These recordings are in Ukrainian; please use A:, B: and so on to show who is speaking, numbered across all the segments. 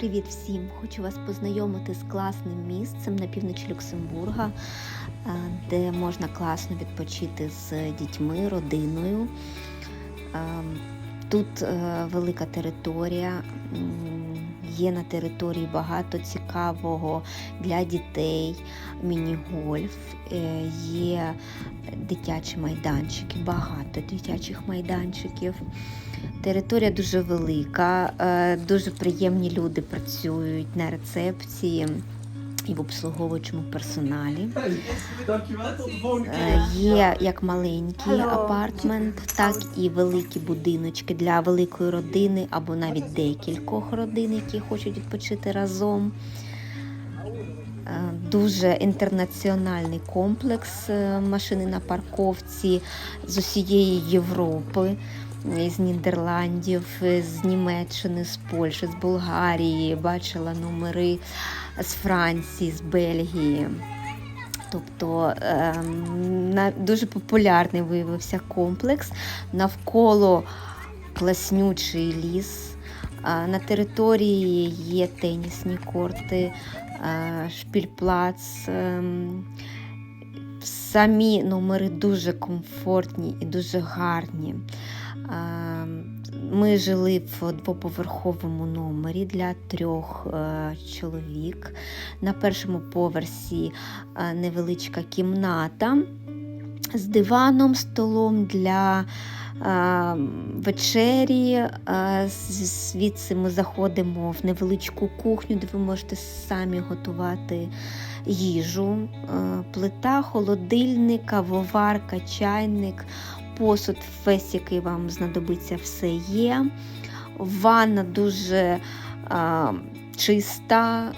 A: Привіт всім! Хочу вас познайомити з класним місцем на півночі Люксембурга, е, де можна класно відпочити з дітьми, родиною. Е, Тут е, велика територія, є на території багато цікавого для дітей, міні-гольф, е, є дитячі майданчики, багато дитячих майданчиків. Територія дуже велика, е, дуже приємні люди працюють на рецепції і в обслуговуючому персоналі. Е,
B: keer.
A: Є як маленький апартмент, так і великі будиночки для великої родини або навіть декількох родин, які хочуть відпочити разом. Е, Дуже інтернаціональний комплекс е, машини на парковці з усієї Європи, з Нідерландів, з Німеччини, з Польщі, з Болгарії. Бачила номери з Франції, з Бельгії. Тобто ем, дуже популярний виявився комплекс. Навколо класнючий ліс. На території є тенісні корти, шпільплац. Самі номери дуже комфортні і дуже гарні. Ми жили в двоповерховому номері для трьох е, чоловік. На першому поверсі е, невеличка кімната з диваном, столом для е, вечері. Е, Звідси ми заходимо в невеличку кухню, де ви можете самі готувати їжу. Е, Плита, холодильник, кавоварка, чайник, посуд, весь, який вам знадобиться, все є. Ванна дуже е, чиста,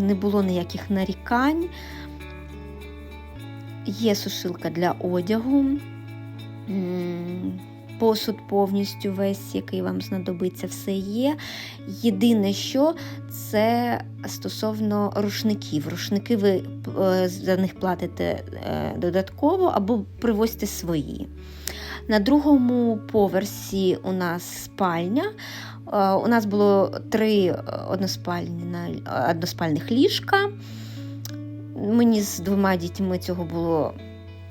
A: не було ніяких нарікань. Є сушилка для одягу, посуд повністю весь, який вам знадобиться, все є. Єдине, що це стосовно рушників. Рушники ви е, за них платите е, додатково або привозьте свої. На другому поверсі у нас спальня. Е, У нас було три односпальні, односпальних ліжка. Мені з двома дітьми цього було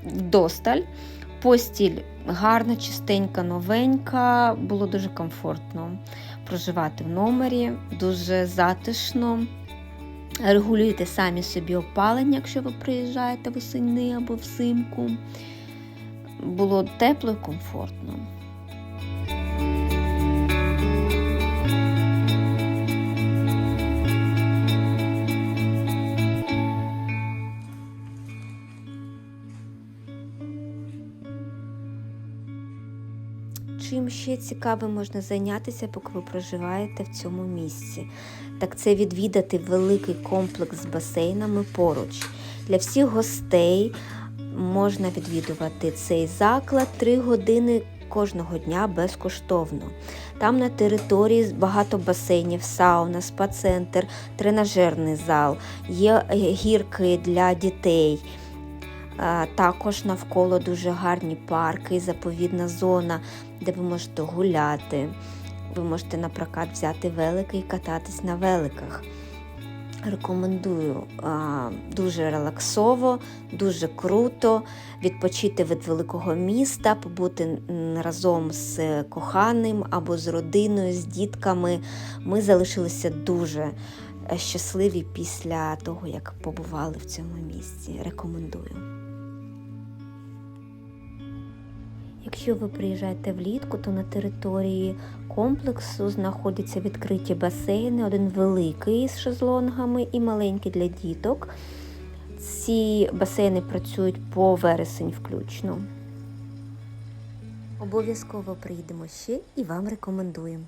A: вдосталь. Постіль гарна, чистенька, новенька. Було дуже комфортно проживати в номері, дуже затишно. Регулюйте самі собі опалення, якщо ви приїжджаєте восени або взимку. Було тепло і комфортно. Чим ще цікавим можна зайнятися, поки ви проживаєте в цьому місці? Так це відвідати великий комплекс з басейнами поруч. Для всіх гостей можна відвідувати цей заклад 3 години кожного дня безкоштовно. Там на території багато басейнів, сауна, спа-центр, тренажерний зал, є гірки для дітей. А, Також навколо дуже гарні парки, заповідна зона, де ви можете гуляти. Ви можете на прокат взяти велики і кататись на великах. Рекомендую дуже релаксово, дуже круто відпочити від великого міста, побути разом з коханим або з родиною, з дітками. Ми залишилися дуже е, щасливі після того, як побували в цьому місці. Рекомендую. Якщо ви приїжджаєте влітку, то на території комплексу знаходяться відкриті басейни, один великий з шезлонгами і маленький для діток. Ці басейни працюють по вересень включно. Обов'язково приїдемо ще і вам рекомендуємо.